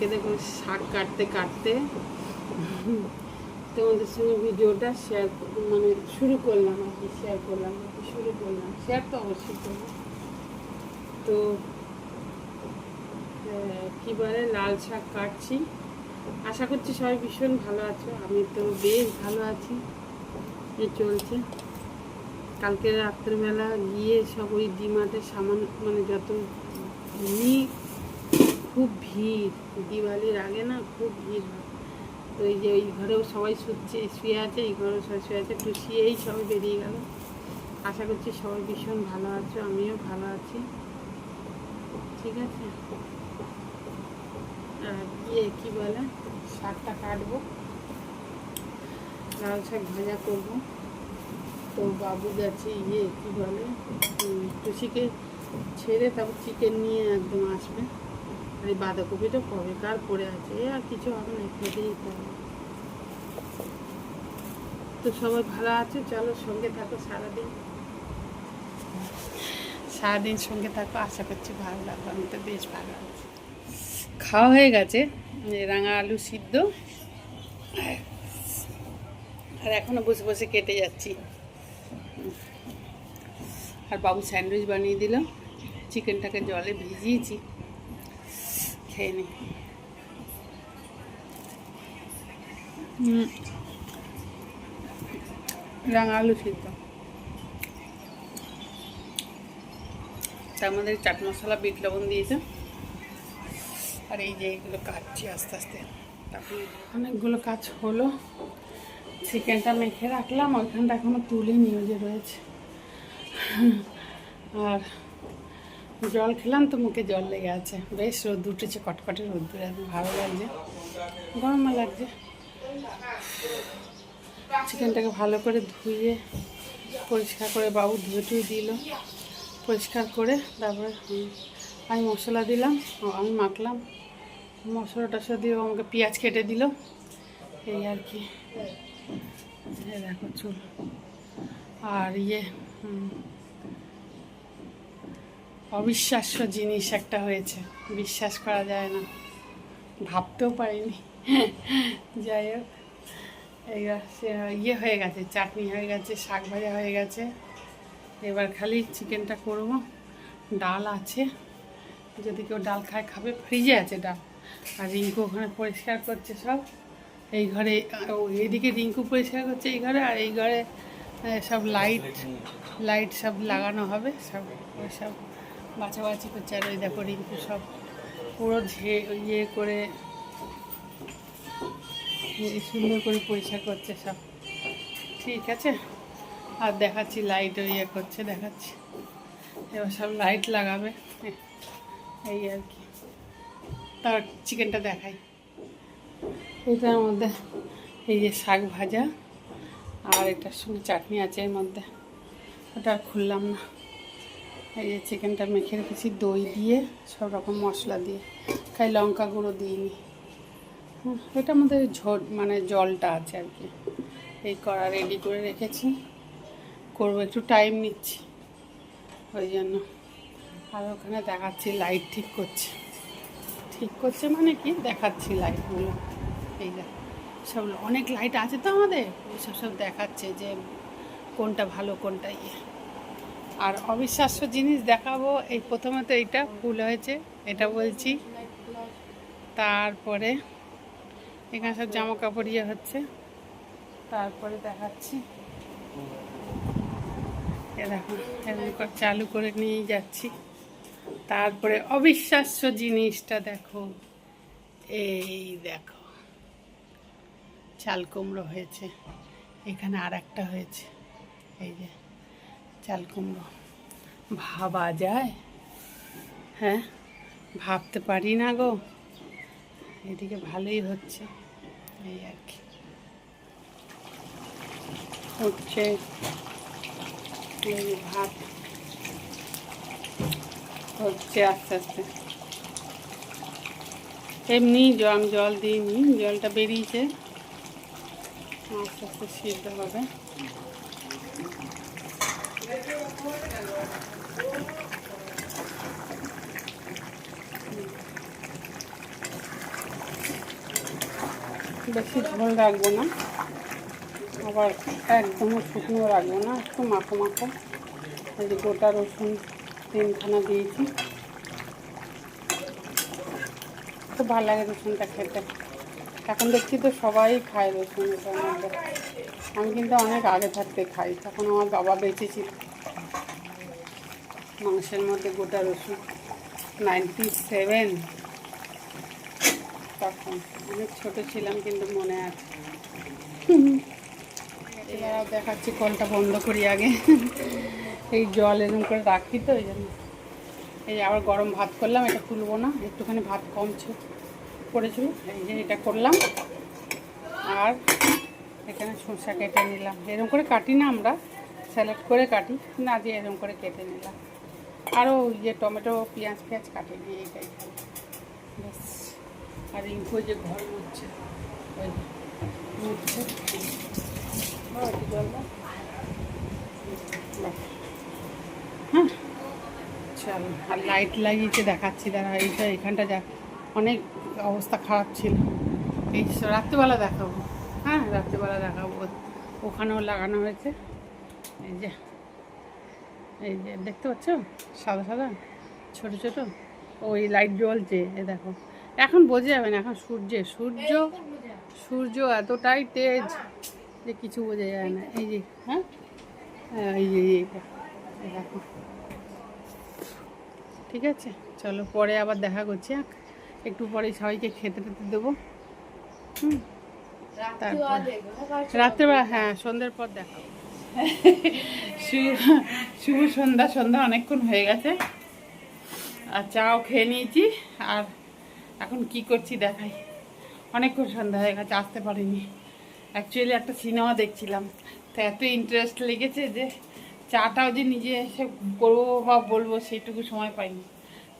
আজকে দেখুন শাক কাটতে কাটতে। তোমাদের সঙ্গে ভিডিওটা শেয়ার মানে শুরু করলাম আর কি শেয়ার করলাম কি, শুরু করলাম। শেয়ার তো অবশ্যই করলাম তো কি বলে, লাল শাক কাটছি। আশা করছি সবাই ভীষণ ভালো আছো। আমি তো বেশ ভালো আছি। এই চলছে। কালকে রাত্রেবেলা গিয়ে সব ওই ডিমাটের সামান মানে যত নিই খুব ভিড়, দিওয়ালির আগে না খুব ভিড় হয়। তো এই যে ওই ঘরেও সবাই শুচ্ছে, শুয়ে আছে, এই ঘরেও সবাই শুয়ে আছে টুসি এই সবাই বেরিয়ে গেল। আশা করছি সবাই ভীষণ ভালো আছো, আমিও ভালো আছি। ঠিক আছে? আর ইয়ে কী বলে, শাকটা কাটবো। লাল শাক ভাজা করব। তো বাবু গেছে ইয়ে কী বলে টুসিকে ছেড়ে তারপর চিকেন নিয়ে একদম আসবে। আর এই বাঁধাকপিটা কবে কার পড়ে আছে, এ আর কিছু হবে না হবে তো সবাই ভালো আছে? চলো সঙ্গে থাকো সারাদিন। সারাদিন সঙ্গে থাকো, আশা করছি ভালো লাগবে, আমি তো বেশ ভালো আছি। খাওয়া হয়ে গেছে রাঙা আলু সিদ্ধ। আর এখনও বসে বসে কেটে যাচ্ছি। আর বাবু স্যান্ডউইচ বানিয়ে দিল, চিকেনটাকে জলে ভিজিয়েছি। খেয়ে নি। হুম। রাঙা আলু সিদ্ধ। তার মধ্যে চাট মশলা, বিট লবণ দিয়েছে। আর এই যে এইগুলো কাটছি আস্তে আস্তে। তারপরে অনেকগুলো কাজ হলো। চিকেনটা মেখে রাখলাম, ওইখানটা এখনও তুলে নিয়ে রয়েছে। আর জল খেলাম তো মুখে জল লেগে আছে। বেশ রোদ উঠেছে, কটকটে রোদ্দুর একদম ভালো লাগছে। গরমও লাগছে? চিকেনটাকে ভালো করে ধুয়ে, পরিষ্কার করে বাবু ধুয়ে টুয়ে দিল। পরিষ্কার করে তারপরে আমি মশলা দিলাম আমি মাখলাম। মশলা টশলা দিয়ে আমাকে পেঁয়াজ কেটে দিল। এই আর কি। দেখো, চুল। আর ইয়ে অবিশ্বাস্য জিনিস একটা হয়েছে। বিশ্বাস করা যায় না। ভাবতেও পারিনি। যাই হোক এইবার ইয়ে হয়ে গেছে, চাটনি হয়ে গেছে, শাক ভাজা হয়ে গেছে। এবার খালি চিকেনটা করব। ডাল আছে। যদি কেউ ডাল খায় খাবে, ফ্রিজে আছে ডাল। আর রিঙ্কু ওখানে পরিষ্কার করছে সব। এই ঘরে এদিকে রিঙ্কু পরিষ্কার করছে এই ঘরে, আর এই ঘরে সব লাইট লাইট সব লাগানো হবে, সব ওই সব বাছাবাছি করছে আর ওই দেখো রিঙ্কু সব পুরো ঝে ইয়ে করে সুন্দর করে পরিষ্কার করছে সব। ঠিক আছে? আর দেখাচ্ছি লাইট ইয়ে করছে, দেখাচ্ছি। এবার সব লাইট লাগাবে। এই আর কি। তার চিকেনটা দেখাই। এটার মধ্যে এই যে শাক ভাজা আর এটার সঙ্গে চাটনি আছে এর মধ্যে। ওটা খুললাম না। এই যে চিকেনটা মেখে রেখেছি, দই দিয়ে, সব রকম মশলা দিয়ে। খাই লঙ্কা গুঁড়ো দিইনি। এটার মধ্যে ঝোল মানে জলটা আছে আর কি। এই কড়া রেডি করে রেখেছি। করব, একটু টাইম নিচ্ছি। ওই জন্য। আর ওখানে দেখাচ্ছি লাইট ঠিক করছে। ঠিক করছে মানে কি? দেখাচ্ছি লাইটগুলো এই সব অনেক লাইট আছে তো আমাদের। সব সব দেখাচ্ছে যে কোনটা ভালো, কোনটা ইয়ে। আর অবিশ্বাস্য জিনিস দেখাবো, এই প্রথমে তো এইটা ফুল হয়েছে, এটা বলছি। তারপরে এখানে সব জামা কাপড় ইয়ে হচ্ছে, তারপরে দেখাচ্ছি। দেখো এরকম চালু করে নিয়ে যাচ্ছি। তারপরে অবিশ্বাস্য জিনিসটা দেখো, এই দেখো, চাল কুমড়ো হয়েছে, এখানে আর একটা হয়েছে, এই যে। চাল কুমড়ো। ভাবা যায়। হ্যাঁ ভাবতে পারি না গো। এদিকে ভালোই হচ্ছে। এই আর কি। হচ্ছে এই ভাত। হচ্ছে আস্তে আস্তে। এমনি আমি জল দিইনি, জলটা বেরিয়েছে। আস্তে আস্তে সিদ্ধ হবে। বেশি ঝোল রাখব না। আবার একদমও শুকনো রাখব না, একটু মাখো মাখো। এই গোটা রসুন তিনখানা দিয়েছি। খুব ভালো লাগে রসুনটা খেতে। এখন দেখছি তো সবাই খায় রসুন আমি কিন্তু অনেক আগে থাকতে খাই, তখন আমার বাবা বেঁচে ছিল মাংসের মধ্যে গোটা রসুন নাইনটি সেভেন। তখন অনেক ছোটো ছিলাম কিন্তু মনে আছে। এবার দেখাচ্ছি, কলটা বন্ধ করি আগে। এই জল এরকম করে রাখি তো, এই জন্য। এই আবার গরম ভাত করলাম, এটা তুলবো না, একটুখানি ভাত কম ছিল পড়েছিল এই যে এটা করলাম। আর এখানে সরষা কেটে নিলাম। এরকম করে কাটি না আমরা, স্যালাড করে কাটি, না দিয়ে এরকম করে কেটে নিলাম। আরও যে টমেটো, পেঁয়াজ পেঁয়াজ কাটে নিয়ে এইটাই খাই ব্যাস। আর ইঙ্কো যে ঘর মুচ্ছে ওই। হ্যাঁ। চলো, আর লাইট লাগিয়েছে, দেখাচ্ছি, দাঁড়া, এইটা, এখানটা যা, অনেক অবস্থা খারাপ ছিল। এই রাত্রিবেলা দেখাবো। হ্যাঁ রাত্রেবেলা দেখাবো। ওখানেও লাগানো হয়েছে। এই যে। এই যে দেখতে পাচ্ছ? সাদা সাদা ছোট ছোট। ওই লাইট জ্বলছে এ দেখো। এখন বোঝা যাবে না এখন সূর্যে সূর্য সূর্য এতটাই তেজ যে কিছু বোঝা যায় না। এই যে হ্যাঁ? হ্যাঁ, এই যে এইটা দেখো। ঠিক আছে? চলো পরে আবার দেখা করছি হ্যাঁ? একটু পরে সবাইকে খেতে টেতে দেবো। হুম? তারপর রাত্রেবেলা হ্যাঁ সন্ধ্যের পর দেখাবো। শুভ সন্ধ্যা সন্ধ্যা অনেকক্ষণ হয়ে গেছে। আর চাও খেয়ে নিয়েছি, আর এখন কি করছি দেখাই। অনেকক্ষণ সন্ধ্যা হয়ে গেছে, আসতে পারিনি। অ্যাকচুয়ালি একটা সিনেমা দেখছিলাম। তো এত ইন্টারেস্ট লেগেছে যে চাটাও যে নিজে এসে করব বা বলব সেইটুকু সময় পাইনি।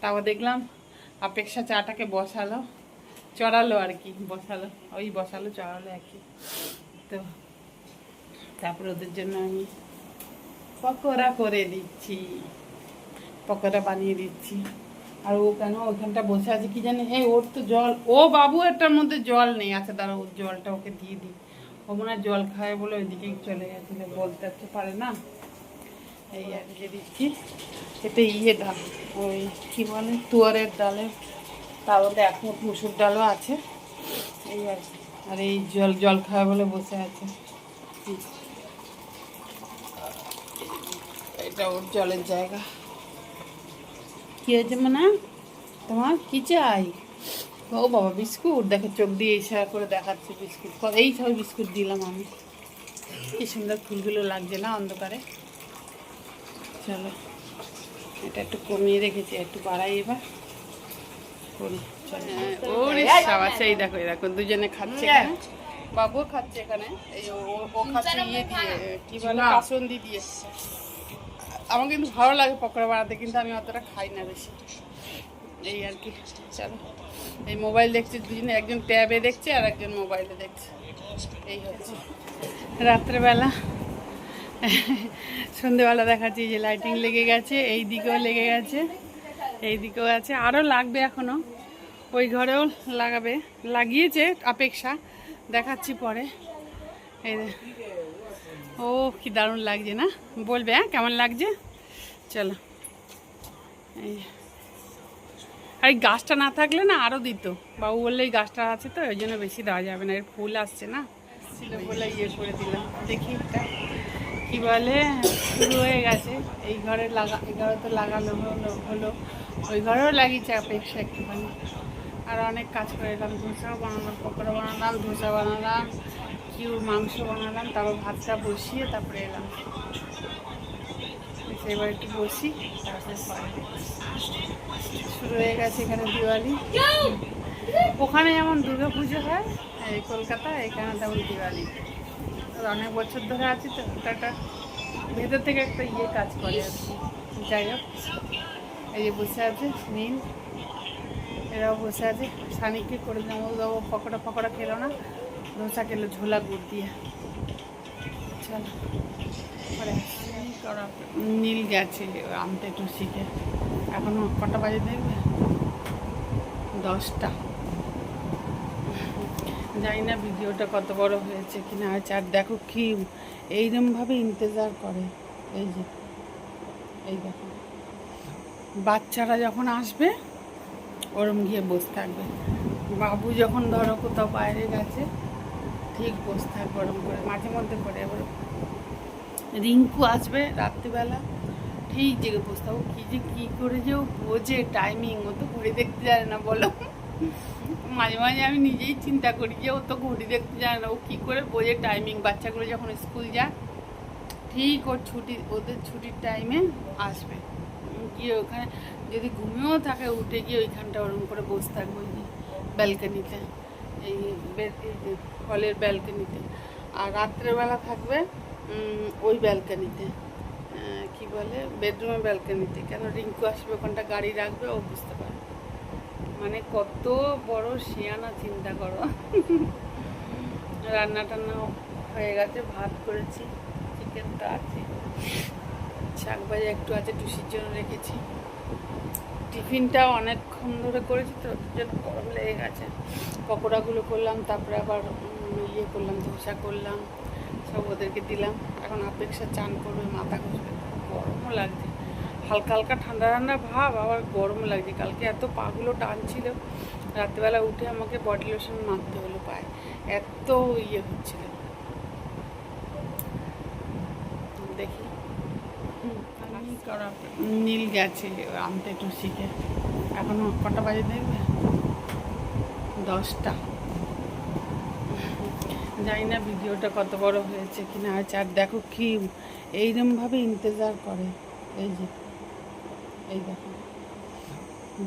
তাও দেখলাম অপেক্ষা চাটাকে বসালো, চড়ালো আর কি, বসালো। ওই বসালো, চড়ালো আর কি। তো তারপরে ওদের জন্য আমি পকোড়া করে দিচ্ছি। পকোড়া বানিয়ে দিচ্ছি। আর ও কেন ওখানটা বসে আছে কি জানি? এই ওর তো জল, ও বাবু এটার মধ্যে জল নেই। আছে দাঁড়া, ওর জলটা ওকে দিয়ে দিই। ও মনে হয় জল খায় বলে ওইদিকে চলে গেছিল, বলতে তো পারে না। এই আর কি দিচ্ছি। এটা ইয়ে ডাল, ওই কী বলে, তুয়ারের ডালের তার মধ্যে এক মুঠ মুসুর ডালও আছে। এই আর। আর এই জল জল খাওয়া বলে বসে আছে হুম। এটা ওর জলের জায়গা। কি হয়েছে মানে? তোমার কি চাই? ও বাবা বিস্কুট। দেখো চোখ দিয়ে ইশারা করে দেখাচ্ছে বিস্কুট। এই সব বিস্কুট দিলাম আমি। কি সুন্দর ফুলগুলো লাগছে না অন্ধকারে? চলো এটা একটু কমিয়ে রেখেছি একটু বাড়াই এবার। করি চলো ওরে সাবাস এই দেখো দেখো দুজনে খাচ্ছে বাবুও খাচ্ছে এখানে। এই ও খাচ্ছে ইয়ে দিয়ে কি বলে কাসন্দি দিয়ে। আমার কিন্তু ভালো লাগে পকোড়া বানাতে, কিন্তু আমি অতটা খাই না বেশি। এই আর কি, চলো। এই মোবাইল দেখছি দুজনে, একজন ট্যাবে দেখছে আর একজন মোবাইলে দেখছে। এই হচ্ছে রাত্রেবেলা সন্ধেবেলা দেখাচ্ছি যে লাইটিং লেগে গেছে, এই দিকেও লেগে গেছে, এই দিকেও আছে। আরও লাগবে এখনও ওই ঘরেও লাগাবে। লাগিয়েছে অপেক্ষা, দেখাচ্ছি পরে। এই ও, কি দারুণ লাগছে না? বলবে হ্যাঁ কেমন লাগছে? চলো। এই। আর এই গাছটা না থাকলে না আরও দিত। বাবু বললে এই গাছটা আছে তো, ওই জন্য বেশি দেওয়া যাবে না, এর ফুল আসছে না। ছিল বলে ইয়ে করে দিলাম। দেখি এটা কি বলে, শুরু হয়ে গেছে। এই ঘরে লাগা, এই ঘরে তো লাগানো হলো হলো। ওই ঘরেও লাগিয়েছে অপেক্ষা একটুখানি। আর অনেক কাজ করে এলাম, ধোসা বানালাম, পকোড়া বানালাম, ধোসা বানালাম, কিউ মাংস বানালাম, তারপর ভাতটা বসিয়ে তারপরে এলাম। এবার একটু বসি। শুরু হয়ে গেছে এখানে দিওয়ালি। ওখানে যেমন দুর্গা পুজো হয়, এই কলকাতা, এখানে তেমন দিওয়ালি। অনেক বছর ধরে আছি তো একটা ভেতর থেকে একটা ইয়ে কাজ করে আর কি। যাই হোক, এই যে বসে আছে, নীল। এরাও বসে আছে। সানিকে করে ও বাবা পকোড়া পকোড়া খেলো না। ধোসা খেলো, ঝোলা গুড় দিয়ে। চলো, পরে নীল গেছে আনতে একটু শিখে এখনও কটা বাজে দেখবে? দশটা। জানি না ভিডিওটা কত বড় হয়েছে কিনা আছে, আর দেখো কি এইরমভাবে ইন্তজার করে। এই যে, এই দেখো। বাচ্চারা যখন আসবে, ওরম গিয়ে বসে থাকবে। বাবু যখন ধরো কোথাও বাইরে গেছে, ঠিক বসে থাকবে ওরম করে, মাঝে মধ্যে করে। এবার রিঙ্কু আসবে রাত্রিবেলা। ঠিক জেগে বসে থাকব কী যে কী করে যে ও বোঝে টাইমিং ও তো ঘুরে দেখতে জানে না বলো। মাঝে মাঝে আমি নিজেই চিন্তা করি যে ও তো ঘড়ি দেখতে জানে না ও কী করে বোঝে টাইমিং বাচ্চাগুলো যখন স্কুল যায় ঠিক ওর ছুটি ওদের ছুটির টাইমে আসবে। গিয়ে ওখানে যদি ঘুমিয়েও থাকে উঠে গিয়ে ওইখানটা ওরকম করে বসে থাকবে ওই ব্যালকানিতে এই হলের ব্যালকানিতে আর রাত্রেবেলা থাকবে ওই ব্যালকানিতে কি বলে? বেডরুমের ব্যালকানিতে কেন রিঙ্কু আসবে ওখানটা গাড়ি রাখবে, ও বুঝতে পারে মানে কত বড় শিয়ানা, চিন্তা করো। রান্না টান্না হয়ে গেছে, ভাত করেছি চিকেনটা আছে। শাক একটু আছে, টুসির জন্য রেখেছি। টিফিনটা অনেকক্ষণ ধরে করেছি তো জন্য গরম লেগে গেছে। পকোড়াগুলো করলাম, তারপরে আবার ইয়ে করলাম, ধোসা করলাম। সব ওদেরকে দিলাম। এখন অপেক্ষা চান করবে মাথা ঘষবে। গরমও লাগছে। হালকা হালকা ঠান্ডা ঠান্ডা ভাব আবার গরম লাগছে। কালকে এত পাগুলো টানছিল রাত্রেবেলা উঠে আমাকে বডি লোশন মারতে হলো পায়ে। এত ইয়ে হচ্ছিল। দেখি। নীল গেছে আনতে একটু শিখে এখনও কটা বাজে দেখবে? দশটা। জানি না ভিডিওটা কত বড় হয়েছে কিনা আছে আর দেখো কি, এইরমভাবে ইন্তজার করে। এই যে, এই দেখো।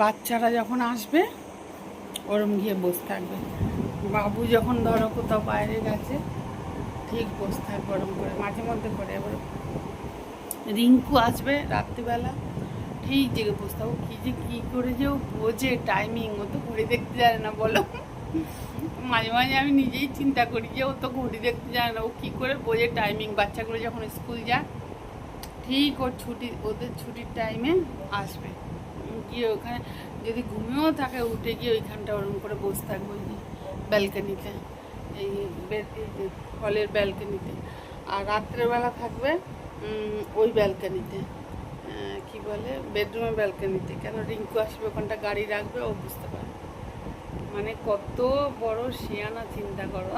বাচ্চারা যখন আসবে, ওরম গিয়ে বসে থাকবে। বাবু যখন ধরো কোথাও বাইরে গেছে, ঠিক বসে থাকবে ওরম করে, মাঝে মধ্যে করে। এবার রিঙ্কু আসবে রাত্রিবেলা, ঠিক জেগে বসে থাকব। কী যে কী করে যে ও বোঝে টাইমিং ও তো ঘড়ি দেখতে জানে না বলো। মাঝে মাঝে আমি নিজেই চিন্তা করি যে ও তো ঘড়ি দেখতে জানে না। ও কী করে বোঝে টাইমিং বাচ্চাগুলো যখন স্কুল যায়, ঠিক ওর ছুটি, ওদের ছুটির টাইমে আসবে। গিয়ে ওখানে যদি ঘুমিয়েও থাকে, উঠে গিয়ে ওইখানটা ওরকম করে বসে থাকবে ওই ব্যালকানিতে এই হলের ব্যালকানিতে আর রাত্রেবেলা থাকবে ওই ব্যালকানিতে কি বলে? বেডরুমের ব্যালকানিতে কেন রিঙ্কু আসবে, ওখানটা গাড়ি রাখবে, ও বুঝতে পারে মানে কত বড় শিয়ানা, চিন্তা করো।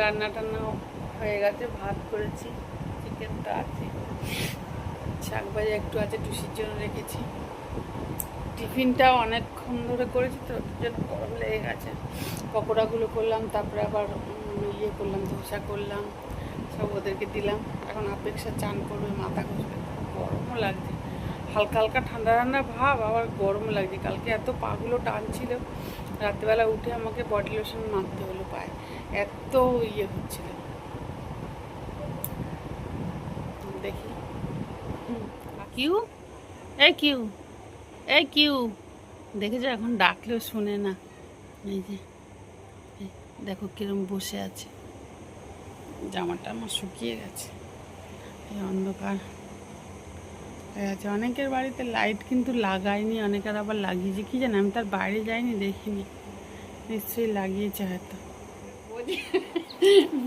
রান্না টান্না হয়ে গেছে, ভাত করেছি, চিকেনটা আছে। শাক ভাজা একটু আছে, টুসির জন্য রেখেছি। টিফিনটা অনেকক্ষণ ধরে করেছি তো জন্য গরম লেগে গেছে। পকোড়াগুলো করলাম, তারপরে আবার ইয়ে করলাম, ধোসা করলাম, সব ওদেরকে দিলাম। এখন অপেক্ষা চান করবে, মাথা ঘষবে। গরমও লাগছে। হালকা হালকা ঠান্ডা ঠান্ডা ভাব, আবার গরম লাগছে। কালকে এত পাগুলো টানছিল, রাত্রিবেলা উঠে আমাকে বডি লোশন মাখতে হলো পায়ে। এত ইয়ে হচ্ছিল। দেখি। কিউ? এই কিউ। এই কিউ। দেখেছ? এখন ডাকলেও শোনে না। এই যে দেখো কিরম বসে আছে। জামাটা আমার শুকিয়ে গেছে। এই অন্ধকার। হয়ে গেছে। অনেকের বাড়িতে লাইট কিন্তু লাগায়নি অনেকের আবার লাগিয়েছে। কি জানি আমি তার বাইরে যাইনি দেখিনি। নিশ্চয়ই লাগিয়েছে হয়তো।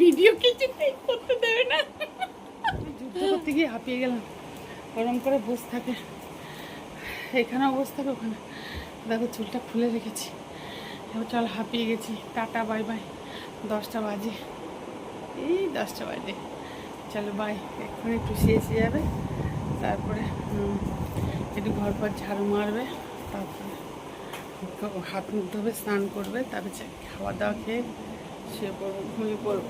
ভিডিও কিছু করতে দেবে না? যুদ্ধ করতে গিয়ে হাঁপিয়ে গেলাম। গরম করে বসে থাকে। এখানেও বসে থাকে ওখানে। দেখো চুলটা খুলে রেখেছি। এবার চল হাঁপিয়ে গেছি। টাটা বাই বাই দশটা বাজে। এই দশটা বাজে। চলো বাই এক্ষুনি টুসি এসে যাবে। তারপরে একটু ঘর পর ঝাড়ু মারবে, তারপরে হাত মুখ ধোবে, স্নান করবে, তারপরে খাওয়া দাওয়া খেয়ে শুয়ে পড়ব, ঘুমিয়ে পড়ব।